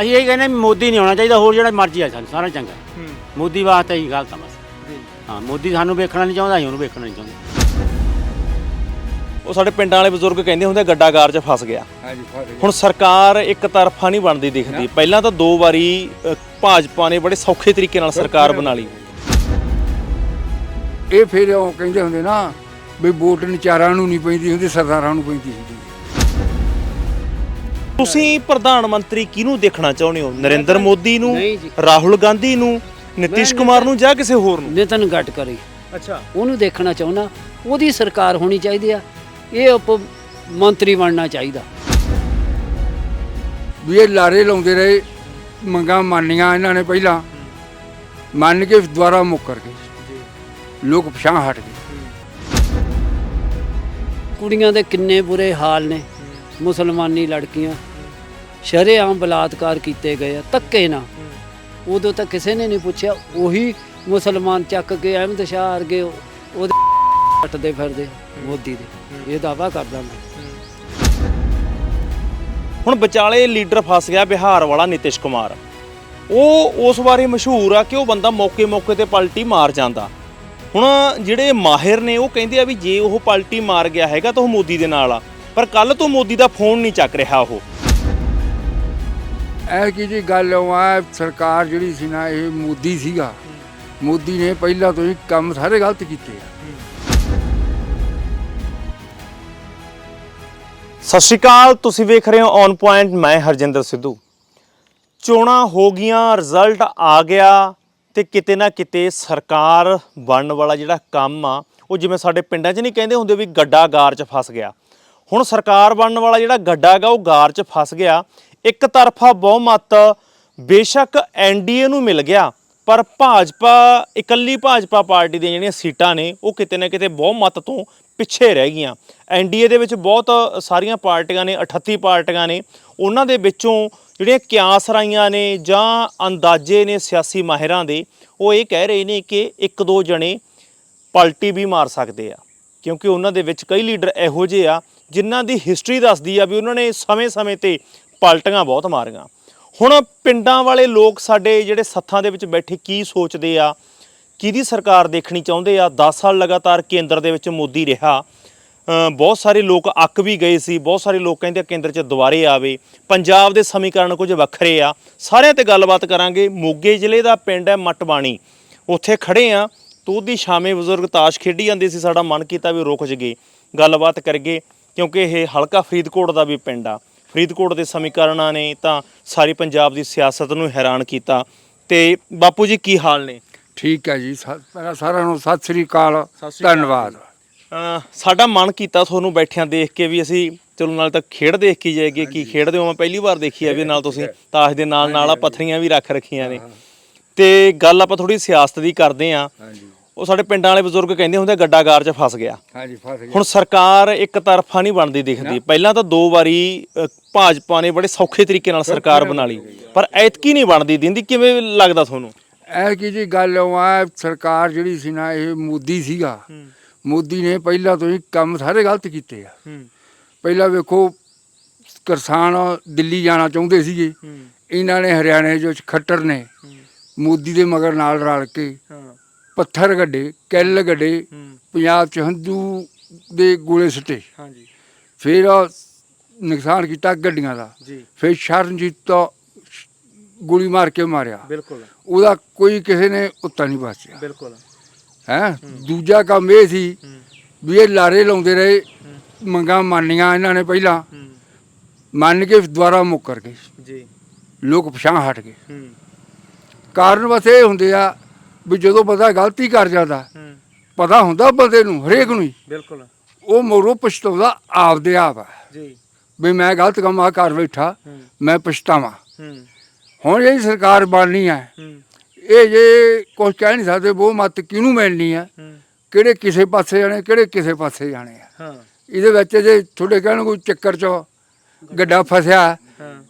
ਅਸੀਂ ਇਹ ਕਹਿੰਦੇ ਵੀ ਮੋਦੀ ਨਹੀਂ ਹੋਣਾ ਚਾਹੀਦਾ ਹੋਰ ਜਿਹੜਾ ਮਰਜ਼ੀ ਆ ਸਾਨੂੰ ਸਾਰਾ ਚੰਗਾ। ਹੂੰ। ਮੋਦੀ ਵਾਸਤੇ ਹੀ ਗਲਤ ਆ ਬਸ। ਹਾਂ ਮੋਦੀ ਸਾਨੂੰ ਵੇਖਣਾ ਨਹੀਂ ਚਾਹੁੰਦਾ ਅਸੀਂ ਉਹਨੂੰ ਵੇਖਣਾ ਨਹੀਂ ਚਾਹੁੰਦੇ। ਉਹ ਸਾਡੇ ਪਿੰਡਾਂ ਵਾਲੇ ਬਜ਼ੁਰਗ ਕਹਿੰਦੇ ਹੁੰਦੇ ਗੱਡਾਗਾਰ 'ਚ ਫਸ ਗਿਆ। ਹਾਂਜੀ ਫਸ ਹੁਣ ਸਰਕਾਰ ਇੱਕ ਤਰਫਾ ਨਹੀਂ ਬਣਦੀ ਦਿਖਦੀ। ਪਹਿਲਾਂ ਤਾਂ ਦੋ ਵਾਰੀ ਅ, ਭਾਜਪਾ ਨੇ ਬੜੇ ਸੌਖੇ ਤਰੀਕੇ ਨਾਲ ਸਰਕਾਰ ਬਣਾ ਲਈ। ਇਹ ਫਿਰ ਉਹ ਕਹਿੰਦੇ ਹੁੰਦੇ ਨਾ ਵੀ ਵੋਟ ਨਿਚਾਰਾਂ ਨੂੰ ਨਹੀਂ ਪੈਂਦੀ ਹੁੰਦੀ ਸਰਦਾਰਾਂ ਨੂੰ ਪੈਂਦੀ ਹੁੰਦੀ। ਤੁਸੀਂ ਪ੍ਰਧਾਨ ਮੰਤਰੀ ਕਿਹਨੂੰ ਦੇਖਣਾ ਚਾਹੁੰਦੇ ਹੋ? ਨਰਿੰਦਰ ਮੋਦੀ ਨੂੰ ਨਹੀਂ ਜੀ। ਰਾਹੁਲ ਗਾਂਧੀ ਨੂੰ ਨਿਤਿਸ਼ ਕੁਮਾਰ ਨੂੰ ਜਾਂ ਕਿਸੇ ਹੋਰ ਨੂੰ? ਨਿਤਨ ਗਡਕਰੀ। ਅੱਛਾ। ਉਹਨੂੰ ਦੇਖਣਾ ਚਾਹੁੰਦਾ ਉਹਦੀ ਸਰਕਾਰ ਹੋਣੀ ਚਾਹੀਦੀ ਆ। ਇਹ ਉਪ ਮੰਤਰੀ ਬਣਨਾ ਚਾਹੀਦਾ। ਵੀ ਇਹ ਲਾਰੇ ਲਾਉਂਦੇ ਰਹੇ ਮੰਗਾਂ ਮੰਨੀਆਂ ਇਹਨਾਂ ਨੇ ਪਹਿਲਾਂ। ਮੰਨ ਕੇ ਦੁਬਾਰਾ ਮੁੱਕਰ ਗਏ। ਲੋਕ ਪਛਾਣ ਹਟ ਗਏ। ਕੁੜੀਆਂ ਦੇ ਕਿੰਨੇ ਬੁਰੇ ਹਾਲ ਨੇ। ਮੁਸਲਮਾਨੀ ਲੜਕੀਆਂ ਸ਼ਰੇਆਮ ਬਲਾਤਕਾਰ ਕੀਤੇ ਗਏ ਆ ਧੱਕੇ ਨਾਲ। ਉਦੋਂ ਤਾਂ ਕਿਸੇ ਨੇ ਨਹੀਂ ਪੁੱਛਿਆ ਉਹੀ ਮੁਸਲਮਾਨ ਚੱਕ ਕੇ ਅਹਿਮਦ ਸ਼ਾਹ ਵਰਗੇ ਉਹ- ਉਹਦੇ ਕੱਟਦੇ ਫਿਰਦੇ ਮੋਦੀ ਦੇ। ਇਹ ਦਾਵਾ ਕਰਦਾ ਮੈਂ। ਹੁਣ ਵਿਚਾਲੇ ਲੀਡਰ ਫਸ ਗਿਆ ਬਿਹਾਰ ਵਾਲਾ ਨਿਤਿਸ਼ ਕੁਮਾਰ। ਉਹ ਉਸ ਬਾਰੇ ਮਸ਼ਹੂਰ ਆ ਕਿ ਉਹ ਬੰਦਾ ਮੌਕੇ-ਮੌਕੇ ਤੇ ਪਲਟੀ ਮਾਰ ਜਾਂਦਾ। ਹੁਣ ਜਿਹੜੇ ਮਾਹਿਰ ਨੇ ਉਹ ਕਹਿੰਦੇ ਆ ਵੀ ਜੇ ਉਹ ਪਲਟੀ ਮਾਰ ਗਿਆ ਹੈਗਾ ਤਾਂ ਉਹ ਮੋਦੀ ਦੇ ਨਾਲ ਆ। ਪਰ ਕੱਲ ਤੋਂ ਮੋਦੀ ਦਾ ਫੋਨ ਨਹੀਂ ਚੱਕ ਰਿਹਾ ਉਹ। ਇਹ ਕੀ ਜੀ ਗੱਲ ਆ, ਸਰਕਾਰ ਜਿਹੜੀ ਸੀ ਨਾ, ਇਹ ਮੋਦੀ ਸੀਗਾ। ਮੋਦੀ ਨੇ ਪਹਿਲਾਂ ਤੋਂ ਹੀ ਕੰਮ ਸਾਰੇ ਗਲਤ ਕੀਤੇ ਆ। ਸਤਿ ਸ਼੍ਰੀ ਅਕਾਲ, ਤੁਸੀਂ ਵੇਖ ਰਹੇ ਹੋ ਔਨ ਪੁਆਇੰਟ ਮੈਂ ਹਰਜਿੰਦਰ ਸਿੱਧੂ। ਚੋਣਾਂ ਹੋ ਗਈਆਂ ਰਿਜ਼ਲਟ ਆ ਗਿਆ ਤੇ ਕਿਤੇ ਨਾ ਕਿਤੇ ਸਰਕਾਰ ਬਣਨ ਵਾਲਾ ਜਿਹੜਾ ਕੰਮ ਆ, ਉਹ ਜਿਵੇਂ ਸਾਡੇ ਪਿੰਡਾਂ 'ਚ ਨਹੀਂ ਕਹਿੰਦੇ ਹੁੰਦੇ ਵੀ ਗੱਡਾ ਗਾਰ 'ਚ ਫਸ ਗਿਆ। ਹੁਣ ਸਰਕਾਰ ਬਣਨ ਵਾਲਾ ਜਿਹੜਾ ਗੱਡਾ ਹੈਗਾ ਉਹ ਗਾਰ 'ਚ ਫਸ ਗਿਆ। ਇੱਕ ਤਰਫਾ ਬਹੁਮਤ ਬੇਸ਼ੱਕ ਐਨਡੀਏ ਨੂੰ ਮਿਲ ਗਿਆ, ਪਰ ਭਾਜਪਾ, ਇਕੱਲੀ ਭਾਜਪਾ ਪਾਰਟੀ ਦੀਆਂ ਜਿਹੜੀਆਂ ਸੀਟਾਂ ਨੇ, ਉਹ ਕਿਤੇ ਨਾ ਕਿਤੇ ਬਹੁਮਤ ਤੋਂ ਪਿੱਛੇ ਰਹਿ ਗਈਆਂ। ਐਨਡੀਏ ਦੇ ਵਿੱਚ ਬਹੁਤ ਸਾਰੀਆਂ ਪਾਰਟੀਆਂ ਨੇ 38 ਪਾਰਟੀਆਂ ਨੇ, ਉਹਨਾਂ ਦੇ ਵਿੱਚੋਂ ਜਿਹੜੀਆਂ ਕਿਆਸ ਰਾਈਆਂ ਨੇ ਜਾਂ ਅੰਦਾਜ਼ੇ ਨੇ ਸਿਆਸੀ ਮਾਹਿਰਾਂ ਦੇ, ਉਹ ਇਹ ਕਹਿ ਰਹੇ ਨੇ ਕਿ ਇੱਕ ਦੋ ਜਣੇ ਪਲਟੀ ਵੀ ਮਾਰ ਸਕਦੇ ਆ, ਕਿਉਂਕਿ ਉਹਨਾਂ ਦੇ ਵਿੱਚ ਕਈ ਲੀਡਰ ਇਹੋ ਜਿਹੇ ਆ, ਜਿਨ੍ਹਾਂ ਦੀ ਹਿਸਟਰੀ ਦੱਸਦੀ ਆ ਵੀ ਉਹਨਾਂ ਨੇ ਸਮੇਂ-ਸਮੇਂ ਤੇ ਪਲਟੀਆਂ ਬਹੁਤ ਮਾਰੀਆਂ। ਹੁਣ ਪਿੰਡਾਂ ਵਾਲੇ ਲੋਕ ਸਾਡੇ ਜਿਹੜੇ ਸੱਥਾਂ ਦੇ ਵਿੱਚ ਬੈਠੇ ਕੀ ਸੋਚਦੇ ਆ? ਕਿਹਦੀ ਸਰਕਾਰ ਦੇਖਣੀ ਚਾਹੁੰਦੇ ਆ? 10 ਸਾਲ ਲਗਾਤਾਰ ਕੇਂਦਰ ਦੇ ਵਿੱਚ ਮੋਦੀ ਰਿਹਾ। ਬਹੁਤ ਸਾਰੇ ਲੋਕ ਅੱਕ ਵੀ ਗਏ ਸੀ। ਬਹੁਤ ਸਾਰੇ ਲੋਕ ਕਹਿੰਦੇ ਆ ਕੇਂਦਰ 'ਚ ਦੁਬਾਰੇ ਆਵੇ। ਪੰਜਾਬ ਦੇ ਸਮੀਕਰਨ ਕੁਝ ਵੱਖਰੇ ਆ। ਸਾਰਿਆਂ ਤੇ ਗੱਲਬਾਤ ਕਰਾਂਗੇ। ਮੋਗੇ ਜ਼ਿਲ੍ਹੇ ਦਾ ਪਿੰਡ ਹੈ ਮਟਬਾਣੀ ਉੱਥੇ ਖੜੇ ਆ। ਤੂੰ ਉਹਦੀ ਸ਼ਾਮੇ ਬਜ਼ੁਰਗ ਤਾਸ਼ ਖੇਡੀ ਜਾਂਦੇ ਸੀ। ਸਾਡਾ ਮਨ ਕੀਤਾ ਵੀ ਰੁਕ ਜਗੇ ਗੱਲਬਾਤ ਕਰਗੇ ਕਿਉਂਕਿ ਇਹ ਹਲਕਾ ਫਰੀਦਕੋਟ ਦਾ ਵੀ ਪਿੰਡ ਆ। ਫਰੀਦਕੋਟ ਦੇ ਸਮੀਕਰਨਾਂ ਨੇ ਤਾਂ ਸਾਰੀ ਪੰਜਾਬ ਦੀ ਸਿਆਸਤ ਨੂੰ ਹੈਰਾਨ ਕੀਤਾ। ਤੇ ਬਾਪੂ ਜੀ ਕੀ ਹਾਲ ਨੇ? ਠੀਕ ਹੈ ਜੀ ਸਾ- ਪਹਿਲਾਂ ਸਾਰਿਆਂ ਨੂੰ ਸਤਿ ਸ੍ਰੀ ਅਕਾਲ ਧੰਨਵਾਦ। ਸਾਡਾ ਮਨ ਕੀਤਾ ਤੁਹਾਨੂੰ ਬੈਠਿਆਂ ਦੇਖ ਕੇ ਵੀ ਅਸੀਂ ਚਲੋ ਨਾਲ ਤਾਂ ਖੇਡ ਦੇਖ ਕੇ ਜਾਏਗੀ ਕੀ ਖੇਡਦੇ ਹੋ? ਮੈਂ ਪਹਿਲੀ ਵਾਰ ਦੇਖੀ ਆ ਵੀ ਨਾਲ ਤੁਸੀਂ ਤਾਸ਼ ਦੇ ਨਾਲ ਨਾਲ ਆ ਪੱਥਰੀਆਂ ਵੀ ਰੱਖ ਰੱਖੀਆਂ ਨੇ। ਤੇ ਗੱਲ ਆਪਾਂ ਥੋੜੀ ਸਿਆਸਤ ਦੀ ਕਰਦੇ ਆ ਹਾਂਜੀ। ਉਹ ਸਾਡੇ ਪਿੰਡਾਂ ਵਾਲੇ ਬਜ਼ੁਰਗ ਕਹਿੰਦੇ ਹੁੰਦੇ ਗੱਡਾਗਾਰ 'ਚ ਫਸ ਗਿਆ। ਹਾਂਜੀ ਫਸ ਗਏ ਹੁਣ ਸਰਕਾਰ ਇੱਕ ਤਰਫਾ ਨਹੀਂ ਬਣਦੀ ਦਿਖਦੀ। ਪਹਿਲਾਂ ਤਾਂ ਦੋ ਵਾਰੀ ਅ, ਭਾਜਪਾ ਨੇ ਬੜੇ ਸੌਖੇ ਤਰੀਕੇ ਨਾਲ ਸਰਕਾਰ ਬਣਾ ਲਈ ਪਰ ਐਤਕੀ ਨਹੀਂ ਬਣਦੀ ਦਿੰਦੀ। ਕਿਵੇਂ ਲੱਗਦਾ ਤੁਹਾਨੂੰ? ਇਹ ਕੀ ਜੀ ਗੱਲ ਉਹ ਆ ਸਰਕਾਰ ਜਿਹੜੀ ਸੀ ਨਾ ਇਹ ਮੋਦੀ ਸੀਗਾ। ਮੋਦੀ ਨੇ ਪਹਿਲਾਂ ਤੋਂ ਹੀ ਕੰਮ ਸਾਰੇ ਗਲਤ ਕੀਤੇ ਆ। ਪਹਿਲਾਂ ਵੇਖੋ ਕਿਸਾਨ ਦਿੱਲੀ ਜਾਣਾ ਚਾਹੁੰਦੇ ਸੀਗੇ। ਇਹਨਾਂ ਨੇ ਹਰਿਆਣੇ ਜੋ ਖੱਟਰ ਨੇ। ਮੋਦੀ ਦੇ ਮਗਰ ਨਾਲ ਰਲ ਕੇ। ਪੱਥਰ ਗੱਡੇ ਕਿੱਲ ਗੱਡੇ ਪੰਜਾਬ ਚ ਹੰਝੂ ਦੇ ਗੋਲੇ ਸੁੱਟੇ। ਹਾਂਜੀ। ਫਿਰ ਨੁਕਸਾਨ ਕੀਤਾ ਗੱਡੀਆਂ ਦਾ। ਜੀ। ਫਿਰ ਸ਼ਰਨਜੀਤ ਤੋਂ ਗੋਲੀ ਮਾਰ ਕੇ ਮਾਰਿਆ। ਬਿਲਕੁਲ। ਉਹਦਾ ਕੋਈ ਕਿਸੇ ਨੇ ਉੱਤਾ ਨਹੀਂ ਬਚਿਆ ਬਿਲਕੁਲ। ਹੈ? ਦੂਜਾ ਕੰਮ ਇਹ ਸੀ ਵੀ ਇਹ ਲਾਰੇ ਲਾਉਂਦੇ ਰਹੇ। ਮੰਗਾਂ ਮੰਨੀਆਂ ਇਹਨਾਂ ਨੇ ਪਹਿਲਾਂ। ਮੰਨ ਕੇ ਦੁਬਾਰਾ ਮੁੱਕਰ ਗਏ। ਜੀ। ਲੋਕ ਪਛਾਣ ਹਟ ਗਏ। ਕਾਰਨ ਬਸ ਇਹ ਹੁੰਦੇ ਆ ਵੀ ਜਦੋਂ ਬੰਦਾ ਗਲਤੀ ਕਰ ਜਾਂਦਾ ਪਤਾ ਹੁੰਦਾ ਬੰਦੇ ਨੂੰ ਹਰੇਕ ਨੂੰ ਹੀ। ਬਿਲਕੁਲ। ਉਹ ਮੋਰੋ ਪਛਤਾਉਂਦਾ ਆਪਦੇ ਆਪ ਜੀ। ਵੀ ਮੈਂ ਗਲਤ ਕੰਮ ਆ ਕਰ ਬੈਠਾ ਮੈਂ ਪਛਤਾਵਾਂ। ਹੁਣ ਇਹ ਸਰਕਾਰ ਬਣਨੀ ਹੈ। ਇਹ ਜੇ ਕੁਝ ਕਹਿ ਨਹੀਂ ਸਕਦੇ ਉਹ ਮਤ ਕਿਹਨੂੰ ਮਿਲਣੀ ਹੈ। ਕਿਹੜੇ ਕਿਸੇ ਪਾਸੇ ਜਾਣੇ ਕਿਹੜੇ ਕਿਸੇ ਪਾਸੇ ਜਾਣੇ ਆ? ਹਾਂ। ਇਹਦੇ ਵਿੱਚ ਜੇ ਤੁਹਾਡੇ ਕਹਿਣ ਕੋਈ ਚੱਕਰ ਚ ਗੱਡਾ ਫਸਿਆ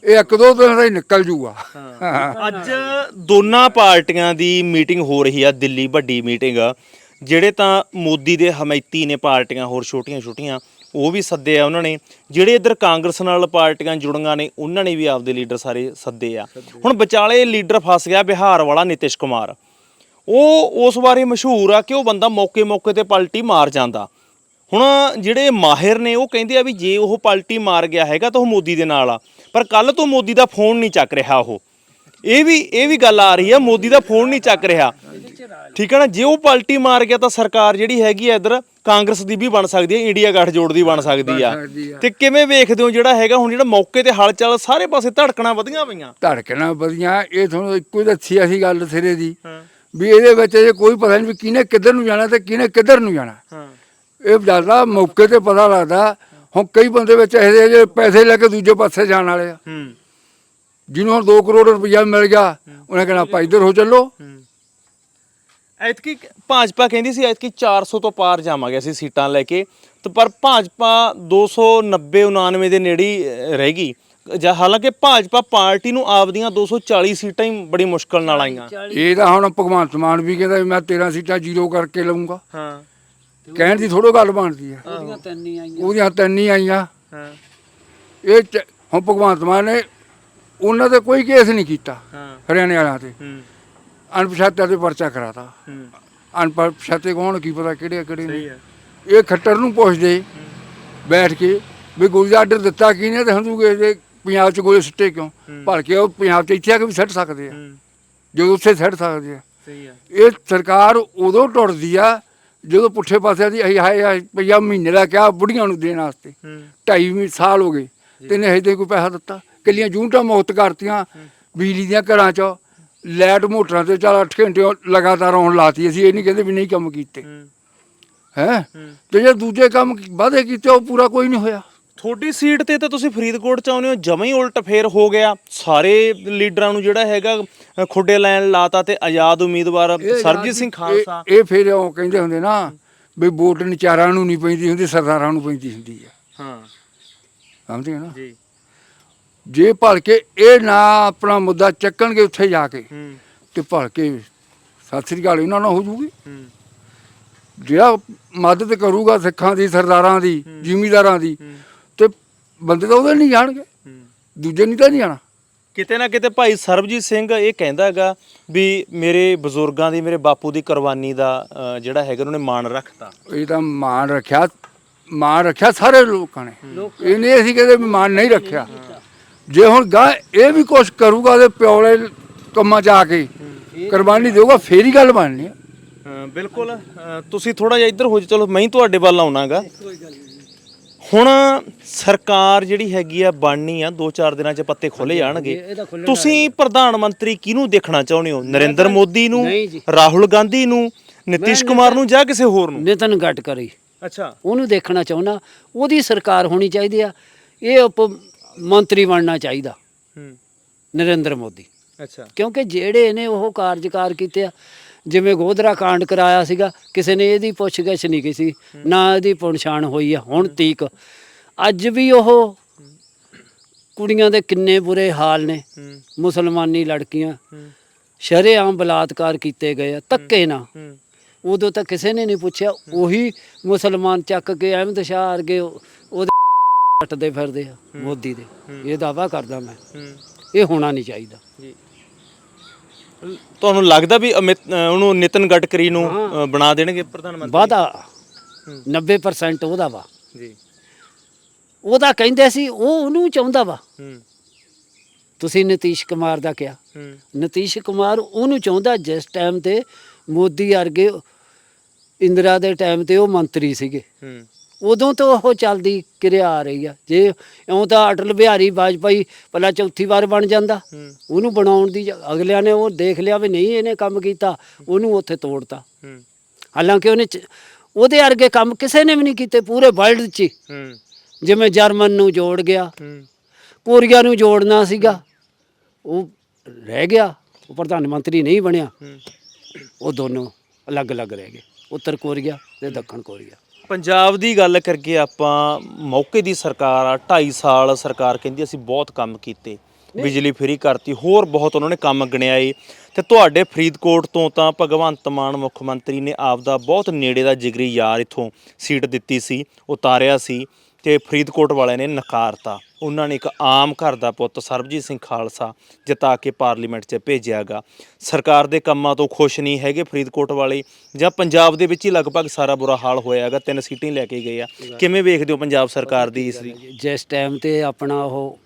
ਇਹ ਇੱਕ ਦੋ ਦਿਨ ਦਾ ਨਿਕਲ ਜੂਗਾ। ਅੱਜ ਦੋਨਾਂ ਪਾਰਟੀਆਂ ਦੀ ਮੀਟਿੰਗ ਹੋ ਰਹੀ ਆ, ਦਿੱਲੀ ਵੱਡੀ ਮੀਟਿੰਗ। ਜਿਹੜੇ ਤਾਂ ਮੋਦੀ ਦੇ ਹਮਾਇਤੀ ਨੇ ਪਾਰਟੀਆਂ, ਹੋਰ ਛੋਟੀਆਂ-ਛੋਟੀਆਂ ਉਹ ਵੀ ਸੱਦੇ ਆ ਉਹਨਾਂ ਨੇ। ਜਿਹੜੇ ਇੱਧਰ ਕਾਂਗਰਸ ਨਾਲ ਪਾਰਟੀਆਂ ਜੁੜੀਆਂ ਨੇ, ਉਹਨਾਂ ਨੇ ਵੀ ਆਪਦੇ ਲੀਡਰ ਸਾਰੇ ਸੱਦੇ ਆ। ਹੁਣ ਵਿਚਾਲੇ ਲੀਡਰ ਫਸ ਗਿਆ ਬਿਹਾਰ ਵਾਲਾ ਨਿਤਿਸ਼ ਕੁਮਾਰ। ਉਹ ਉਸ ਬਾਰੇ ਮਸ਼ਹੂਰ ਆ ਕਿ ਉਹ ਬੰਦਾ ਮੌਕੇ-ਮੌਕੇ ਤੇ ਪਲਟੀ ਮਾਰ ਜਾਂਦਾ। ਹੁਣ ਜਿਹੜੇ ਮਾਹਿਰ ਨੇ ਉਹ ਕਹਿੰਦੇ ਆ ਵੀ ਜੇ ਉਹ ਪਲਟੀ ਮਾਰ ਗਿਆ ਹੈਗਾ ਤਾਂ ਉਹ ਮੋਦੀ ਦੇ ਨਾਲ ਆ। ਪਰ ਕੱਲ ਤੋਂ ਮੋਦੀ ਦਾ ਫੋਨ ਨਹੀਂ ਚੱਕ ਰਿਹਾ ਉਹ। ਇਹ ਵੀ ਇਹ ਵੀ ਗੱਲ ਆ ਰਹੀ ਆ ਮੋਦੀ ਦਾ ਫੋਨ ਨਹੀਂ ਚੱਕ ਰਿਹਾ। ਠੀਕ ਹੈ ਨਾ ਜੇ ਉਹ ਪਲਟੀ ਮਾਰ ਗਿਆ ਤਾਂ ਸਰਕਾਰ ਜਿਹੜੀ ਹੈਗੀ ਆ ਇਧਰ ਕਾਂਗਰਸ ਦੀ ਵੀ ਬਣ ਸਕਦੀ ਹੈ ਇੰਡੀਆ ਗੱਠਜੋੜ ਦੀ ਬਣ ਸਕਦੀ ਆ। ਤੇ ਕਿਵੇਂ ਵੇਖਦੇ ਹੋ ਜਿਹੜਾ ਹੈਗਾ ਹੁਣ ਜਿਹੜਾ ਮੌਕੇ ਤੇ ਹਲਚਲ ਸਾਰੇ ਪਾਸੇ ਧੜਕਣਾ ਵਧੀਆਂ ਪਈਆਂ? ਧੜਕਣਾ ਵਧੀਆਂ ਇਹ ਤੁਹਾਨੂੰ ਇੱਕੋ ਹੀ ਦੱਸੀ ਅਸੀਂ ਗੱਲ ਸਿਰੇ ਦੀ ਵੀ ਇਹਦੇ ਵਿੱਚ ਇਹ ਕੋਈ ਪਤਾ ਨਹੀਂ ਵੀ ਕਿਹਨੇ ਕਿੱਧਰ ਨੂੰ ਜਾਣਾ ਤੇ ਕਿਹਨੇ ਕਿੱਧਰ ਨੂੰ ਜਾਣਾ। ਇਹ ਜ਼ਿਆਦਾ ਮੌਕੇ ਤੇ ਪਤਾ ਲੱਗਦਾ ਹੁਣ ਕਈ ਬੰਦੇ ਵਿੱਚ ਇਹੋ ਜਿਹੇ ਪੈਸੇ ਲੈ ਕੇ ਦੂਜੇ ਪਾਸੇ ਜਾਣ ਵਾਲੇ ਆ। ਹੂੰ। ਜਿਹਨੂੰ ਹੁਣ 2 ਕਰੋੜ ਰੁਪਈਆ ਮਿਲ ਗਿਆ ਉਹਨੇ ਕਹਿਣਾ ਆਪਾਂ ਇੱਧਰ ਹੋ ਚੱਲੋ। ਐਤਕੀ ਭਾਜਪਾ ਕਹਿੰਦੀ ਸੀ ਐਤਕੀ 400 ਤੋਂ ਪਾਰ ਜਾਵਾਂਗੇ ਅਸੀਂ ਸੀਟਾਂ ਲੈ ਕੇ। ਤੇ ਪਰ ਭਾਜਪਾ 290 99 ਦੇ ਨੇੜੇ ਹੀ, ਅਹ, ਰਹਿ ਗਈ। ਜਾਂ ਹਾਲਾਂਕਿ ਭਾਜਪਾ ਪਾਰਟੀ ਨੂੰ ਆਪਦੀਆਂ 240 ਸੀਟਾਂ ਹੀ ਬੜੀ ਮੁਸ਼ਕਲ ਨਾਲ ਆਈਆਂ। ਇਹ ਤਾਂ ਹੁਣ ਭਗਵੰਤ ਮਾਨ ਵੀ ਕਹਿੰਦਾ ਮੈਂ 13 ਸੀਟਾਂ ਜ਼ੀਰੋ ਕਰਕੇ ਲਵਾਂਗਾ ਹਾਂ। ਕਹਿਣ ਦੀ ਥੋੜੋ ਗੱਲ ਬਣਦੀ ਆ। ਉਹਦੀਆਂ ਤਿੰਨ ਹੀ ਆਈਆਂ। ਉਹਦੀਆਂ ਤਿੰਨ ਹੀ ਆਈਆਂ। ਹਾਂ। ਇਹ ਚ- ਹੁਣ ਭਗਵੰਤ ਮਾਨ ਨੇ ਉਹਨਾਂ ਤੇ ਕੋਈ ਕੇਸ ਨਹੀਂ ਕੀਤਾ ਹਾਂ। ਹਰਿਆਣੇ ਵਾਲਿਆਂ ਤੇ। ਹੂੰ। ਅਣਪਛਾਤਿਆਂ ਤੇ ਪਰਚਾ ਕਰਾਤਾ। ਹੂੰ। ਅਣਪਛਾਤੇ ਕੌਣ ਕੀ ਪਤਾ ਕਿਹੜੇ ਆ, ਕਿਹੜੇ ਸਹੀ ਨੇ ਹੈ ਇਹ ਖੱਟਰ ਨੂੰ ਪੁੱਛਦੇ ਬੈਠ ਕੇ ਵੀ ਗੋਲੀ ਦਾ ਆਰਡਰ ਦਿੱਤਾ ਕਿਹਨੇ ਤੇ ਹੰਦੂਗੇ ਦੇ ਪੰਜਾਬ ਚ ਗੋਲੇ ਸੁੱਟੇ ਕਿਉਂ? ਭਲਕੇ ਉਹ ਪੰਜਾਬ ਚ ਇੱਥੇ ਆ ਕੇ ਵੀ ਸੁੱਟ ਸਕਦੇ ਆ। ਹੂੰ। ਜਦੋਂ ਉੱਥੇ ਸੁੱਟ ਸਕਦੇ ਆ। ਸਹੀ ਹੈ ਇਹ ਸਰਕਾਰ ਉਦੋਂ ਟੁੱਟਦੀ ਆ ਜਦੋਂ ਪੁੱਠੇ ਪਾਸੇ ਦੀ ਅਸੀਂ ਹਾਏ ਹਾਏ ਪਈਆ ਮਹੀਨੇ ਦਾ ਕਿਹਾ ਬੁੜੀਆਂ ਨੂੰ ਦੇਣ ਵਾਸਤੇ ਢਾਈ ਸਾਲ ਹੋ ਗਏ ਤੇ ਨੇ ਹਜੇ ਕੋਈ ਪੈਸਾ ਦਿੱਤਾ। ਕੱਲੀਆਂ ਜੂਨਟਾਂ ਮੁਕਤ ਕਰਤੀਆਂ ਬਿਜਲੀ ਦੀਆਂ ਘਰਾਂ 'ਚ। ਲਾਈਟ ਮੋਟਰਾਂ ਤੇ ਚੱਲ 8 ਘੰਟੇ ਲਗਾਤਾਰ ਆਉਣ ਲਾਤੀ। ਅਸੀਂ ਇਹ ਨਹੀਂ ਕਹਿੰਦੇ ਵੀ ਨਹੀਂ ਕੰਮ ਕੀਤੇ। ਹੂੰ। ਤੇ ਜੇ ਦੂਜੇ ਕੰਮ ਵਾਅਦੇ ਕੀਤੇ ਉਹ ਪੂਰਾ ਕੋਈ ਨਹੀਂ ਹੋਇਆ। ਤੁਹਾਡੀ ਸੀਟ ਤੇ ਤਾਂ ਤੁਸੀਂ ਫਰੀਦਕੋਟ ਚ ਆਉਂਦੇ ਹੋ ਜਮਾਂ ਹੀ ਉਲਟ ਫੇਰ ਹੋ ਗਿਆ। ਸਾਰੇ ਲੀਡਰਾਂ ਨੂੰ ਜਿਹੜਾ ਹੈਗਾ ਖੁੱਡੇ ਲੈਣ ਲਾਤਾ ਤੇ ਆਜ਼ਾਦ ਉਮੀਦਵਾਰ ਸਰਜੀਤ ਸਿੰਘ ਖਾਲਸਾ। ਇਹ ਫਿਰ ਉਹ ਕਹਿੰਦੇ ਹੁੰਦੇ ਨਾ ਵੀ ਵੋਟ ਨਿਚਾਰਾਂ ਨੂੰ ਨਹੀਂ ਪੈਂਦੀ ਹੁੰਦੀ ਸਰਦਾਰਾਂ ਨੂੰ ਪੈਂਦੀ ਹੁੰਦੀ ਆ। ਹਾਂ। ਸਮਝਦੇ ਹੋ ਨਾ? ਜੀ। ਜੇ ਭਲਕੇ ਇਹ ਨਾ ਆਪਣਾ ਮੁੱਦਾ ਚੱਕਣਗੇ ਉੱਥੇ ਜਾ ਕੇ ਤੇ ਭਲਕੇ ਸਤਿ ਸ੍ਰੀ ਅਕਾਲ ਇਹਨਾਂ ਨਾਲ ਹੋ ਜੂਗੀ। ਜਿਹੜਾ ਮਦਦ ਕਰੂਗਾ ਸਿੱਖਾਂ ਦੀ ਸਰਦਾਰਾਂ ਦੀ ਜ਼ਿਮੀਦਾਰਾਂ ਦੀ ਤੇ ਬੰਦੇ ਤਾਂ ਉਹਦੇ ਨਹੀਂ ਜਾਣਗੇ। ਹੂੰ। ਦੂਜੇ ਨਹੀਂ ਤਾਂ ਨਹੀਂ ਜਾਣਾ। ਕਿਤੇ ਨਾ ਕਿਤੇ ਭਾਈ ਸਰਬਜੀਤ ਸਿੰਘ ਇਹ ਕਹਿੰਦਾ ਹੈਗਾ ਵੀ ਮੇਰੇ ਬਜ਼ੁਰਗਾਂ ਦੀ ਮੇਰੇ ਬਾਪੂ ਦੀ ਕੁਰਬਾਨੀ ਦਾ ਅ, ਜਿਹੜਾ ਹੈਗਾ ਉਹਨਾਂ ਮਾਣ ਰੱਖਤਾ। ਇਹ ਤਾਂ ਮਾਣ ਰੱਖਿਆ ਮਾਣ ਰੱਖਿਆ ਸਾਰੇ ਲੋਕਾਂ ਨੇ। ਇਹ ਨਹੀਂ ਅਸੀਂ ਕਹਿੰਦੇ ਵੀ ਮਾਣ ਨਹੀਂ ਰੱਖਿਆ। ਜੇ ਹੁਣ ਗਾ ਇਹ ਵੀ ਕੁਛ ਕਰੂਗਾ ਉਹਦੇ ਪਿਓਲੇ ਕੰਮਾਂ 'ਚ ਆ ਕੇ ਕੁਰਬਾਨੀ ਦੇਊਗਾ ਫੇਰ ਹੀ ਗੱਲ ਬਣਨੀ ਅ, ਬਿਲਕੁਲ। ਤੁਸੀਂ ਥੋੜਾ ਜਿਹਾ ਇੱਧਰ ਹੋ ਜਾਓ। ਚਲੋ ਮੈਂ ਹੀ ਤੁਹਾਡੇ ਵੱਲ ਆਉਣਾਗਾ। ਹੁਣ ਸਰਕਾਰ ਜਿਹੜੀ ਹੈਗੀ ਆ ਬਣਨੀ ਆ 2-4 ਦਿਨਾਂ 'ਚ ਪੱਤੇ ਖੋਲੇ ਜਾਣਗੇ। ਤੁਸੀਂ ਪ੍ਰਧਾਨ ਮੰਤਰੀ ਕਿਹਨੂੰ ਦੇਖਣਾ ਚਾਹੁੰਦੇ ਹੋ? ਨਰਿੰਦਰ ਮੋਦੀ ਨੂੰ। ਰਾਹੁਲ ਗਾਂਧੀ ਨੂੰ ਨਿਤਿਸ਼ ਕੁਮਾਰ ਨੂੰ ਜਾਂ ਕਿਸੇ ਹੋਰ ਨੂੰ? ਨਿਤਨ ਗਟਕਰੀ ਅੱਛਾ। ਉਹਨੂੰ ਦੇਖਣਾ ਚਾਹੁੰਦਾ। ਉਹਦੀ ਸਰਕਾਰ ਹੋਣੀ ਚਾਹੀਦੀ ਆ। ਇਹ ਉਪ ਮੰਤਰੀ ਬਣਨਾ ਚਾਹੀਦਾ। ਹੂੰ। ਨਰਿੰਦਰ ਮੋਦੀ। ਅੱਛਾ। ਕਿਉਂਕਿ ਜਿਹੜੇ ਇਹਨੇ ਉਹ ਕਾਰਜਕਾਰ ਕੀਤੇ ਆ ਜਿਵੇਂ ਗੋਧਰਾ ਕਾਂਡ ਕਰਾਇਆ ਸੀਗਾ ਕਿਸੇ ਨੇ ਇਹਦੀ ਪੁੱਛਗਿੱਛ ਨਹੀਂ ਕੀਤੀ ਨਾ ਇਹਦੀ ਪਛਾਣ ਹੋਈ ਆ ਹੁਣ ਤੀਕ। ਅੱਜ ਵੀ ਉਹ ਕੁੜੀਆਂ ਦੇ ਕਿੰਨੇ ਬੁਰੇ ਹਾਲ ਨੇ ਹੂੰ ਮੁਸਲਮਾਨੀ ਲੜਕੀਆਂ। ਹੂੰ ਸ਼ਰੇਆਮ ਬਲਾਤਕਾਰ ਕੀਤੇ ਗਏ ਆ ਨਾਲ। ਹੂੰ ਉਦੋਂ ਤਾਂ ਕਿਸੇ ਨੇ ਨਹੀਂ ਪੁੱਛਿਆ ਉਹੀ ਮੁਸਲਮਾਨ ਚੱਕ ਕੇ ਅਹਿਮਦ ਸ਼ਾਹ ਵਰਗੇ ਉਹ- ਉਹਦੇ ਕੱਟਦੇ ਫਿਰਦੇ ਆ ਮੋਦੀ ਦੇ। ਇਹ ਦਾਵਾ ਕਰਦਾ ਮੈਂ। ਹੂੰ। ਇਹ ਹੋਣਾ ਨਹੀਂ ਚਾਹੀਦਾ। ਜੀ। ਤੁਹਾਨੂੰ ਲੱਗਦਾ ਵੀ ਅਮਿਤ ਅ, ਉਹਨੂੰ ਨਿਤਨ ਗਡਕਰੀ ਨੂੰ ਅ, ਬਣਾ ਦੇਣਗੇ ਪ੍ਰਧਾਨ ਮੰਤਰੀ? ਵਾਦਾ 90% ਉਹਦਾ ਵਾ। ਜੀ। ਉਹਦਾ ਕਹਿੰਦੇ ਸੀ ਉਹ ਉਹਨੂੰ ਚਾਹੁੰਦਾ ਵਾ। ਹੂੰ। ਤੁਸੀਂ ਨਤੀਸ਼ ਕੁਮਾਰ ਦਾ ਕਿਹਾ। ਹੂੰ। ਨਤੀਸ਼ ਕੁਮਾਰ ਉਹਨੂੰ ਚਾਹੁੰਦਾ ਜਿਸ ਟਾਈਮ ਤੇ ਮੋਦੀ ਵਰਗੇ ਇੰਦਰਾ ਦੇ ਟਾਈਮ ਤੇ ਉਹ ਮੰਤਰੀ ਸੀਗੇ। ਹੂੰ। ਉਦੋਂ ਤੋਂ ਉਹ ਚੱਲਦੀ ਕਿਰਿਆ ਆ ਰਹੀ ਆ। ਜੇ ਇਉਂ ਤਾਂ ਅਟਲ ਬਿਹਾਰੀ ਵਾਜਪਾਈ ਪਹਿਲਾਂ ਚੌਥੀ ਵਾਰ ਬਣ ਜਾਂਦਾ। ਉਹਨੂੰ ਬਣਾਉਣ ਦੀ ਅਗਲਿਆਂ ਨੇ ਉਹ ਦੇਖ ਲਿਆ ਵੀ ਨਹੀਂ ਇਹਨੇ ਕੰਮ ਕੀਤਾ ਉਹਨੂੰ ਉੱਥੇ ਤੋੜਤਾ। ਹਾਲਾਂਕਿ ਉਹਨੇ ਉਹਦੇ ਵਰਗੇ ਕੰਮ ਕਿਸੇ ਨੇ ਵੀ ਨਹੀਂ ਕੀਤੇ ਪੂਰੇ ਵਰਲਡ 'ਚ ਜਿਵੇਂ ਜਰਮਨ ਨੂੰ ਜੋੜ ਗਿਆ। ਕੋਰੀਆ ਨੂੰ ਜੋੜਨਾ ਸੀਗਾ। ਉਹ ਰਹਿ ਗਿਆ। ਉਹ ਪ੍ਰਧਾਨ ਮੰਤਰੀ ਨਹੀਂ ਬਣਿਆ। ਉਹ ਦੋਨੋਂ ਅਲੱਗ-ਅਲੱਗ ਰਹਿ ਗਏ। ਉੱਤਰ ਕੋਰੀਆ ਤੇ ਦੱਖਣ ਕੋਰੀਆ। ਪੰਜਾਬ ਦੀ ਗੱਲ ਕਰਕੇ ਆਪਾਂ ਮੌਕੇ ਦੀ ਸਰਕਾਰ ਆ 2.5 ਸਾਲ ਸਰਕਾਰ ਕਹਿੰਦੀ ਅਸੀਂ ਬਹੁਤ ਕੰਮ ਕੀਤੇ ਬਿਜਲੀ ਫ੍ਰੀ ਕਰਤੀ ਹੋਰ ਬਹੁਤ ਉਹਨਾਂ ਨੇ ਕੰਮ ਗਿਣਿਆਏ। ਤੇ ਤੁਹਾਡੇ ਫਰੀਦਕੋਟ ਤੋਂ ਤਾਂ ਭਗਵੰਤ ਮਾਨ ਮੁੱਖ ਮੰਤਰੀ ਨੇ ਆਪ ਦਾ ਬਹੁਤ ਨੇੜੇ ਦਾ ਜਿਗਰੀ ਯਾਰ ਇਥੋਂ ਸੀਟ ਦਿੱਤੀ ਸੀ ਉਤਾਰਿਆ ਸੀ। ਤੇ ਫਰੀਦਕੋਟ ਵਾਲਿਆਂ ਨੇ ਨਕਾਰਤਾ। ਉਹਨਾਂ ਨੇ ਇੱਕ ਆਮ ਘਰ ਦਾ ਪੁੱਤ ਸਰਬਜੀਤ ਸਿੰਘ ਖਾਲਸਾ ਜਿਤਾ ਕੇ ਪਾਰਲੀਮੈਂਟ 'ਚ ਭੇਜਿਆਗਾ ਸਰਕਾਰ ਦੇ ਕੰਮਾਂ ਤੋਂ ਖੁਸ਼ ਨਹੀਂ ਹੈਗੇ ਫਰੀਦਕੋਟ ਵਾਲੇ ਜਾਂ ਪੰਜਾਬ ਦੇ ਵਿੱਚ ਹੀ ਲਗਭਗ ਸਾਰਾ ਬੁਰਾ ਹਾਲ ਹੋਇਆ ਹੈਗਾ ਤਿੰਨ ਸੀਟਾਂ ਹੀ ਲੈ ਕੇ ਗਏ ਆ। ਕਿਵੇਂ ਵੇਖਦੇ ਹੋ ਪੰਜਾਬ ਸਰਕਾਰ ਦੀ ਇਸ ਦੀ ਜਿਸ ਟਾਈਮ ਤੇ ਆਪਣਾ ਉਹ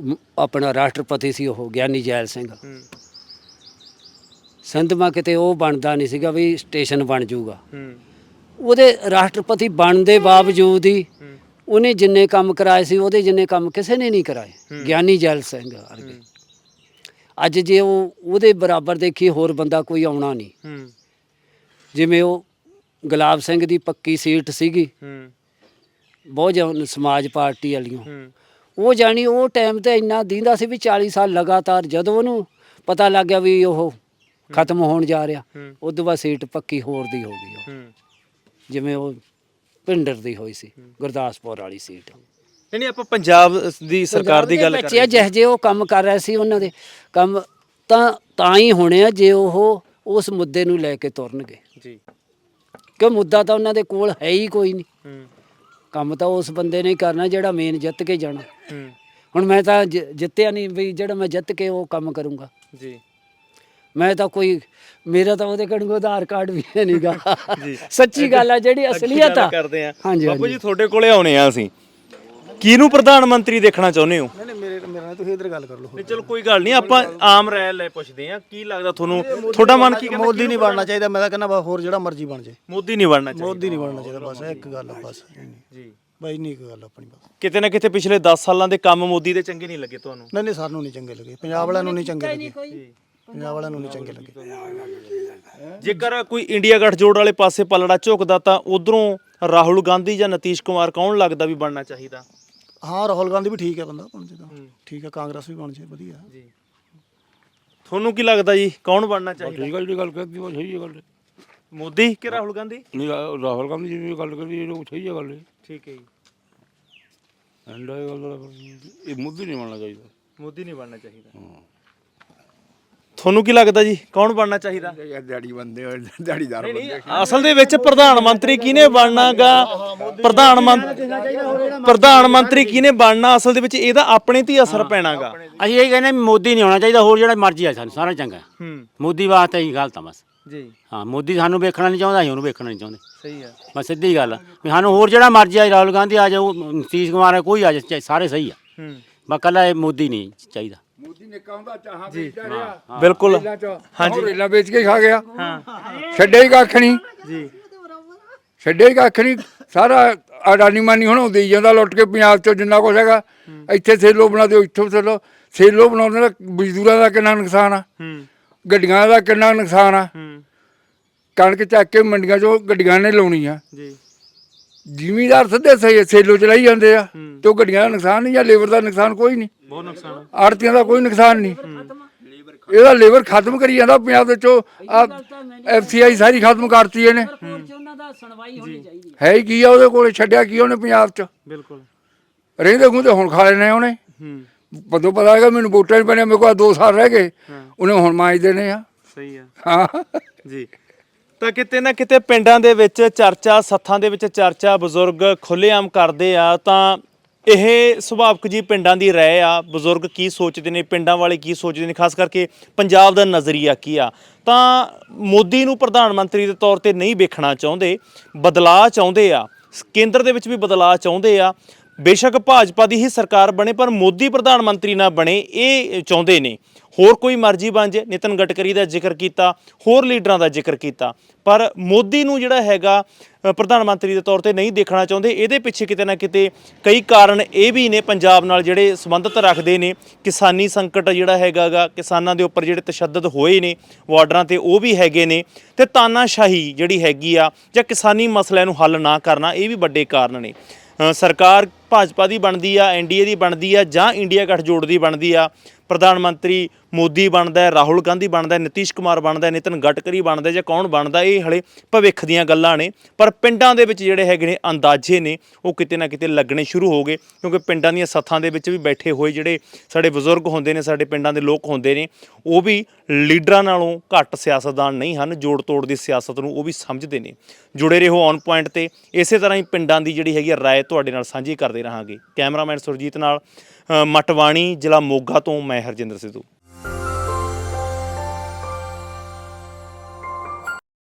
ਮ- ਆਪਣਾ ਰਾਸ਼ਟਰਪਤੀ ਸੀ ਉਹ ਗਿਆਨੀ ਜੈਲ ਸਿੰਘ। ਸਿੰਧ ਮਾ ਕਿਤੇ ਉਹ ਬਣਦਾ ਨਹੀਂ ਸੀਗਾ ਵੀ ਸਟੇਸ਼ਨ ਬਣ ਜਾਊਗਾ ਉਹਦੇ ਰਾਸ਼ਟਰਪਤੀ ਬਣਨ ਦੇ ਬਾਵਜੂਦ ਹੀ। ਉਹਨੇ ਜਿੰਨੇ ਕੰਮ ਕਰਾਏ ਸੀ ਉਹਦੇ ਜਿੰਨੇ ਕੰਮ ਕਿਸੇ ਨੇ ਨਹੀਂ ਕਰਾਏ। ਗਿਆਨੀ ਜੈਲ ਸਿੰਘ ਵਰਗੇ। ਅੱਜ ਜੇ ਉਹ ਉਹਦੇ ਬਰਾਬਰ ਦੇਖੀ ਹੋਰ ਬੰਦਾ ਕੋਈ ਆਉਣਾ ਨਹੀਂ। ਜਿਵੇਂ ਉਹ ਗੁਲਾਬ ਸਿੰਘ ਦੀ ਪੱਕੀ ਸੀਟ ਸੀਗੀ। ਬਹੁਜਨ ਸਮਾਜ ਪਾਰਟੀ ਵਾਲੀਆਂ। ਉਹ ਜਾਣੀ ਉਹ ਟਾਈਮ ਤੇ ਇੰਨਾ ਦੀਂਦਾ ਸੀ ਵੀ 40 ਸਾਲ ਲਗਾਤਾਰ ਜਦੋਂ ਉਹਨੂੰ ਪਤਾ ਲੱਗ ਗਿਆ ਵੀ ਉਹ ਖਤਮ ਹੋਣ ਜਾ ਰਿਹਾ ਉਦੋਂ ਬਾਅਦ ਸੀਟ ਪੱਕੀ ਹੋਰ ਦੀ ਹੋ ਗਈ ਉਹ। ਜਿਵੇਂ ਉਹ ਪਿੰਡਰ ਦੀ ਹੋਈ ਸੀ ਗੁਰਦਾਸਪੁਰ ਵਾਲੀ ਸੀਟ। ਨਹੀਂ ਆਪਾਂ ਪੰਜਾਬ ਦੀ ਸਰਕਾਰ ਦੀ ਗੱਲ ਕਰ ਬੱਚੇ ਜਿਹੇ ਜਿਹੇ ਉਹ ਕੰਮ ਕਰ ਰਹੇ ਸੀ ਉਹਨਾਂ ਦੇ ਕੰਮ ਤਾਂ ਤਾਂ ਹੀ ਹੋਣੇ ਆ ਜੇ ਉਹ ਉਸ ਮੁੱਦੇ ਨੂੰ ਲੈ ਕੇ ਤੁਰਨਗੇ। ਜੀ। ਕਿ ਮੁੱਦਾ ਤਾਂ ਉਹਨਾਂ ਦੇ ਕੋਲ ਹੈ ਹੀ ਕੋਈ ਨਹੀਂ। ਕੰਮ ਤਾਂ ਉਸ ਬੰਦੇ ਨੇ ਹੀ ਕਰਨਾ ਜਿਹੜਾ ਮੇਨ ਜਿੱਤ ਕੇ ਜਾਣਾ। ਹੁਣ ਮੈਂ ਤਾਂ ਜਿ- ਜਿੱਤਿਆ ਨਹੀਂ ਵੀ ਜਿਹੜਾ ਮੈਂ ਜਿੱਤ ਕੇ ਉਹ ਕੰਮ ਕਰੂੰਗਾ। ਜੀ। ਮੈਂ ਤਾਂ ਕੋਈ ਮੇਰਾ ਤਾਂ ਉਹਦੇ ਕੋਲ ਆਧਾਰ ਕਾਰਡ ਵੀ ਹੈ ਨਹੀਂਗਾ ਸੱਚੀ ਗੱਲ ਆ ਜਿਹੜੀ ਅਸਲੀਅਤ ਆ। ਕਰਦੇ ਆ। ਹਾਂਜੀ ਬਾਪੂ ਹਾਂਜੀ ਜੀ ਤੁਹਾਡੇ ਕੋਲੇ ਆਉਣੇ ਆ ਅਸੀਂ। ਕਿਹਨੂੰ ਪ੍ਰਧਾਨ ਮੰਤਰੀ ਦੇਖਣਾ ਚਾਹੁੰਦੇ ਹੋ? ਨਹੀਂ ਨਹੀਂ ਮੇਰੇ ਮੇਰੇ ਨਾਲ ਤੁਸੀਂ ਇਧਰ ਗੱਲ ਕਰ ਲਓ। ਨਹੀਂ ਚਲੋ ਕੋਈ ਗੱਲ ਨਹੀਂ ਆਪਾਂ ਆਮ ਰਾਇ ਲੈ ਪੁੱਛਦੇ ਆ। ਕੀ ਲੱਗਦਾ ਤੁਹਾਨੂੰ? ਤੁਹਾਡਾ ਮਨ ਕੀ ਕਹਿੰਦਾ? ਮੋਦੀ ਨਹੀਂ ਬਣਨਾ ਚਾਹੀਦਾ ਮੈਂ ਤਾਂ ਕਹਿੰਦਾ ਬਸ ਹੋਰ ਜਿਹੜਾ ਮਰਜ਼ੀ ਬਣ ਜੇ। ਮੋਦੀ ਨਹੀਂ ਬਣਨਾ ਚਾਹੀਦਾ। ਮੋਦੀ ਨਹੀਂ ਬਣਨਾ ਚਾਹੀਦਾ ਬਸ ਇੱਕ ਗੱਲ ਆ ਬਸ। ਜੀ। ਬਾਈ ਨਹੀਂ ਇੱਕ ਗੱਲ ਆਪਣੀ ਬਸ। ਕਿਤੇ ਨਾ ਕਿਤੇ ਪਿਛਲੇ 10 ਸਾਲਾਂ ਦੇ ਕੰਮ ਮੋਦੀ ਦੇ ਚੰਗੇ ਨਹੀਂ ਲੱਗੇ ਤੁਹਾਨੂੰ? ਨਹੀਂ ਨਹੀਂ ਸਾਨੂੰ ਨਹੀਂ ਚੰਗੇ ਲੱਗੇ। ਪੰਜਾਬ ਵਾਲਿਆਂ ਨੂੰ ਨਹੀਂ ਚੰਗੇ ਲੱਗੇ। ਪੰਜਾਬ ਵਾਲਿਆਂ ਨੂੰ ਨਹੀਂ ਚੰਗੇ ਲੱਗੇ। ਜੇਕਰ ਕੋਈ ਇੰਡੀਆ ਗੱਠਜੋੜ ਵਾਲੇ ਪਾਸੇ ਪਲੜਾ ਝੁਕਦਾ ਤਾਂ ਉਧਰੋਂ ਰਾਹੁਲ ਗਾਂਧੀ ਜਾਂ ਨਤੀਸ਼ ਕੁਮਾਰ ਕੌਣ ਲੱਗਦਾ ਵੀ ਬਣਨਾ ਚਾਹੀਦਾ? ਹਾਂ ਰਾਹੁਲ ਗਾਂਧੀ ਵੀ ਠੀਕ ਹੈ ਬੰਦਾ ਬਣ ਜੇ ਤਾਂ। ਠੀਕ ਹੈ ਕਾਂਗਰਸ ਵੀ ਬਣ ਜੇ ਵਧੀਆ। ਜੀ। ਤੁਹਾਨੂੰ ਕੀ ਲੱਗਦਾ ਜੀ ਕੌਣ ਬਣਨਾ ਚਾਹੀਦਾ? ਠੀਕ ਹੈ ਜਿਹੜੀ ਗੱਲ ਕਰਦੀ ਉਹ ਸਹੀ ਹੈ ਗੱਲ। ਮੋਦੀ ਕਿ ਰਾਹੁਲ ਗਾਂਧੀ? ਨਹੀਂ ਰਾ- ਰਾਹੁਲ ਗਾਂਧੀ ਜੀ ਵੀ ਗੱਲ ਕਰਦੀ ਉਹ ਸਹੀ ਹੈ ਗੱਲ। ਠੀਕ ਹੈ ਜੀ। ਐਂਡ ਇਹ ਗੱਲ ਦਾ ਫਿਰ ਇਹ ਮੁੱਦੇ ਨਹੀਂ ਮੰਨਣਾ ਚਾਹੀਦਾ। ਮੋਦੀ ਨਹੀਂ ਬਣਨਾ ਚਾਹੀਦਾ। ਤੁਹਾਨੂੰ ਕੀ ਲੱਗਦਾ ਜੀ? ਕੌਣ ਬਣਨਾ ਚਾਹੀਦਾ? ਦਿਹਾੜੀ ਬੰਦੇ ਹੋਏ ਦਿਹਾੜੀਦਾਰ ਬੰਦੇ। ਅਸਲ ਦੇ ਵਿੱਚ ਪ੍ਰਧਾਨ ਮੰਤਰੀ ਕਿਹਨੇ ਬਣਨਾਗਾ ਪ੍ਰਧਾਨ ਮੰਤਰੀ ਪ੍ਰਧਾਨ ਮੰਤਰੀ ਕਿਹਨੇ ਬਣਨਾ? ਅਸਲ ਦੇ ਵਿੱਚ ਇਹਦਾ ਆਪਣੇ ਤੇ ਹੀ ਅਸਰ ਪੈਣਾਗਾ ਅਸੀਂ ਇਹ ਕਹਿੰਦੇ ਮੋਦੀ ਨਹੀਂ ਹੋਣਾ ਚਾਹੀਦਾ ਹੋਰ ਜਿਹੜਾ ਮਰਜ਼ੀ ਆ ਸਾਨੂੰ ਸਾਰਾ ਚੰਗਾ। ਹੂੰ। ਮੋਦੀ ਵਾਸਤੇ ਹੀ ਗਲਤ ਆ ਬਸ। ਜੀ। ਹਾਂ ਮੋਦੀ ਸਾਨੂੰ ਵੇਖਣਾ ਨਹੀਂ ਚਾਹੁੰਦਾ ਅਸੀਂ ਉਹਨੂੰ ਵੇਖਣਾ ਨਹੀਂ ਚਾਹੁੰਦੇ। ਸਹੀ ਹੈ ਬਸ ਸਿੱਧੀ ਗੱਲ ਆ। ਵੀ ਸਾਨੂੰ ਹੋਰ ਜਿਹੜਾ ਮਰਜ਼ੀ ਆ ਰਾਹੁਲ ਗਾਂਧੀ ਆ ਜਾਓ ਨਤੀਸ਼ ਕੁਮਾਰ ਆ ਕੋਈ ਆ ਜਾਏ ਸਾਰੇ ਸਹੀ ਆ। ਹੂੰ। ਬਸ ਕੱਲਾ ਇਹ ਮੋਦੀ ਨਹੀਂ ਚਾਹੀਦਾ। ਮੋਦੀ ਨੇ ਕਹਾਂਦਾ ਚਾਹਾਂ ਵੇਚਦਾ ਰਿਹਾ। ਬਿਲਕੁਲ। ਹਾਂਜੀ। ਰੇਲਾਂ ਵੇਚ ਕੇ ਖਾ ਗਿਆ। ਹਾਂ। ਛੱਡਿਆ ਹੀ ਕੱਖ ਨਹੀਂ ਜੀ। ਛੱਡਿਆ ਹੀ ਕੱਖ ਨਹੀਂ ਸਾਰਾ ਅਡਾਨੀ ਮਾਨੀ ਹੁਣ ਉਹ ਦੇਈ ਜਾਂਦਾ ਲੁੱਟ ਕੇ ਪੰਜਾਬ ਚੋਂ ਜਿੰਨਾ ਕੁਛ ਹੈਗਾ। ਇੱਥੇ ਸੇਲੋ ਬਣਾ ਦਿਓ ਇੱਥੋਂ ਸੇਲੋ। ਸੇਲੋ ਬਣਾਉਂਦੇ ਦਾ ਮਜ਼ਦੂਰਾਂ ਦਾ ਕਿੰਨਾ ਨੁਕਸਾਨ ਆ। ਹੂੰ। ਗੱਡੀਆਂ ਦਾ ਕਿੰਨਾ ਨੁਕਸਾਨ ਆ। ਹੂੰ। ਕਣਕ ਚੱਕ ਕੇ ਮੰਡੀਆਂ 'ਚੋਂ ਗੱਡੀਆਂ ਨੇ ਲਾਉਣੀ ਆ। ਜੀ। ਜ਼ਿਮੀਦਾਰ ਸਿੱਧੇ ਸਹੀ ਸੇਲੋ ਚਲਾਈ ਜਾਂਦੇ ਆ। ਤੇ ਉਹ ਗੱਡੀਆਂ ਦਾ ਨੁਕਸਾਨ ਨਹੀਂ ਜਾਂ ਲੇਬਰ ਦਾ ਨੁਕਸਾਨ ਕੋਈ ਨਹੀਂ। ਬਹੁਤ ਨੁਕਸਾਨ ਆੜਤੀਆਂ ਦਾ ਕੋਈ ਨੁਕਸਾਨ ਨਹੀਂ। ਇਹਦਾ ਲੇਬਰ ਖਤਮ ਕਰੀ ਜਾਂਦਾ ਪੰਜਾਬ ਦੇ ਵਿੱਚੋਂ ਆ ਐਫਸੀਆਈ ਸਾਰੀ ਖਤਮ ਕਰਤੀ ਇਹਨੇ। ਉਹਨਾਂ ਦਾ ਸੁਣਵਾਈ ਹੋਣੀ ਚਾਹੀਦੀ ਹੈ। ਹੀ ਕੀ ਆ ਉਹਦੇ ਕੋਲ ਛੱਡਿਆ ਕੀ ਉਹਨੇ ਪੰਜਾਬ 'ਚ? ਬਿਲਕੁਲ। ਰਹਿੰਦੇ ਖੂੰਦੇ ਹੁਣ ਖਾ ਲੈਣੇ ਉਹਨੇ। ਹੂੰ। ਪਤਾ ਪਤਾ ਹੈਗਾ ਮੈਨੂੰ ਵੋਟਾਂ ਨਹੀਂ ਪੈਣੀਆਂ ਮੇਰੇ ਕੋਲ 2 ਸਾਲ ਰਹਿ ਗਏ। ਉਹਨੇ ਹੁਣ ਮਾਜ ਦੇਣੇ ਆ। ਸਹੀ ਹੈ ਹਾਂ। ਜੀ। ਤਾਂ ਕਿਤੇ ਨਾ ਕਿਤੇ ਪਿੰਡਾਂ ਦੇ ਵਿੱਚ ਚਰਚਾ ਸੱਥਾਂ ਦੇ ਵਿੱਚ ਚਰਚਾ ਬਜ਼ੁਰਗ ਖੁੱਲੇਆਮ ਕਰਦੇ ਆ ਤਾਂ ਇਹ ਸੁਭਾਵਕ ਜੀ ਪਿੰਡਾਂ ਦੀ ਰਾਏ ਆ। ਬਜ਼ੁਰਗ ਕੀ ਸੋਚਦੇ ਨੇ, ਪਿੰਡਾਂ ਵਾਲੇ ਕੀ ਸੋਚਦੇ ਨੇ, ਖਾਸ ਕਰਕੇ ਪੰਜਾਬ ਦਾ ਨਜ਼ਰੀਆ ਕੀ ਆ। ਤਾਂ ਮੋਦੀ ਨੂੰ ਪ੍ਰਧਾਨ ਮੰਤਰੀ ਦੇ ਤੌਰ ਤੇ ਨਹੀਂ ਵੇਖਣਾ ਚਾਹੁੰਦੇ, ਬਦਲਾਅ ਚਾਹੁੰਦੇ ਆ। ਕੇਂਦਰ ਦੇ ਵਿੱਚ ਵੀ ਬਦਲਾਅ ਚਾਹੁੰਦੇ ਆ। ਬੇਸ਼ੱਕ ਭਾਜਪਾ ਦੀ ਹੀ ਸਰਕਾਰ ਬਣੇ, ਪਰ ਮੋਦੀ ਪ੍ਰਧਾਨ ਮੰਤਰੀ ਨਾ ਬਣੇ, ਇਹ ਚਾਹੁੰਦੇ ਨੇ। ਹੋਰ ਕੋਈ ਮਰਜ਼ੀ ਬਣ ਜੇ, ਨਿਤਨ ਗਟਕਰੀ ਦਾ ਜ਼ਿਕਰ ਕੀਤਾ, ਹੋਰ ਲੀਡਰਾਂ ਦਾ ਜ਼ਿਕਰ ਕੀਤਾ। ਪਰ ਮੋਦੀ ਨੂੰ ਜਿਹੜਾ ਹੈਗਾ ਪ੍ਰਧਾਨ ਮੰਤਰੀ ਦੇ ਤੌਰ ਤੇ ਨਹੀਂ ਦੇਖਣਾ ਚਾਹੁੰਦੇ। ਇਹਦੇ ਪਿੱਛੇ ਕਿਤੇ ਨਾ ਕਿਤੇ ਕਈ ਕਾਰਨ ਇਹ ਵੀ ਨੇ ਪੰਜਾਬ ਨਾਲ ਜਿਹੜੇ ਸੰਬੰਧਤ ਰੱਖਦੇ ਨੇ। ਕਿਸਾਨੀ ਸੰਕਟ ਜਿਹੜਾ ਹੈਗਾਗਾ, ਕਿਸਾਨਾਂ ਦੇ ਉੱਪਰ ਜਿਹੜੇ ਤਸ਼ੱਦਦ ਹੋਏ ਨੇ ਬਾਰਡਰਾਂ ਤੇ, ਉਹ ਵੀ ਹੈਗੇ ਨੇ। ਤੇ ਤਾਨਾਸ਼ਾਹੀ ਜਿਹੜੀ ਹੈਗੀ ਆ ਜਾਂ ਕਿਸਾਨੀ ਮਸਲਿਆਂ ਨੂੰ ਹੱਲ ਨਾ ਕਰਨਾ, ਇਹ ਵੀ ਵੱਡੇ ਕਾਰਨ ਨੇ। ਸਰਕਾਰ ਭਾਜਪਾ ਦੀ ਬਣਦੀ ਆ ਐਨਡੀਏ ਦੀ ਬਣਦੀ ਆ ਜਾਂ ਇੰਡੀਆ ਗੱਠਜੋੜ ਦੀ ਬਣਦੀ ਆ। ਪ੍ਰਧਾਨ ਮੰਤਰੀ ਮੋਦੀ ਬਣਦਾ ਹੈ, ਰਾਹੁਲ ਗਾਂਧੀ ਬਣਦਾ ਹੈ, ਨਿਤੀਸ਼ ਕੁਮਾਰ ਬਣਦਾ ਹੈ, ਨਿਤਨ ਗਡਕਰੀ ਬਣਦਾ ਜਾਂ ਕੌਣ ਬਣਦਾ, ਇਹ ਹਲੇ ਭਵਿੱਖ ਦੀਆਂ ਗੱਲਾਂ ਨੇ। ਪਰ ਪਿੰਡਾਂ ਦੇ ਵਿੱਚ ਜਿਹੜੇ ਹੈਗੇ ਨੇ ਅੰਦਾਜ਼ੇ ਨੇ, ਉਹ ਕਿਤੇ ਨਾ ਕਿਤੇ ਲੱਗਣੇ ਸ਼ੁਰੂ ਹੋ ਗਏ, ਕਿਉਂਕਿ ਪਿੰਡਾਂ ਦੀਆਂ ਸੱਥਾਂ ਦੇ ਵਿੱਚ ਵੀ ਬੈਠੇ ਹੋਏ ਜਿਹੜੇ ਸਾਡੇ ਬਜ਼ੁਰਗ ਹੁੰਦੇ ਨੇ, ਸਾਡੇ ਪਿੰਡਾਂ ਦੇ ਲੋਕ ਹੁੰਦੇ ਨੇ, ਉਹ ਵੀ ਲੀਡਰਾਂ ਨਾਲੋਂ ਘੱਟ ਸਿਆਸਤਦਾਨ ਨਹੀਂ ਹਨ ਜੋੜ ਤੋੜ ਦੀ ਸਿਆਸਤ ਨੂੰ ਉਹ ਵੀ ਸਮਝਦੇ ਨੇ। ਜੁੜੇ ਰਹੋ ਔਨ ਪੁਆਇੰਟ ਤੇ, ਇਸੇ ਤਰ੍ਹਾਂ ਹੀ ਪਿੰਡਾਂ ਦੀ ਜਿਹੜੀ ਹੈਗੀ ਆ ਰਾਏ ਤੁਹਾਡੇ ਨਾਲ ਸਾਂਝੀ ਕਰਦੇ ਰਹਾਂਗੇ। ਕੈਮਰਾਮੈਨ ਸੁਰਜੀਤ ਨਾਲ ਮਟਵਾਣੀ ਜ਼ਿਲ੍ਹਾ ਮੋਗਾ ਤੋਂ ਮੈਂ ਹਰਜਿੰਦਰ ਸਿੱਧੂ।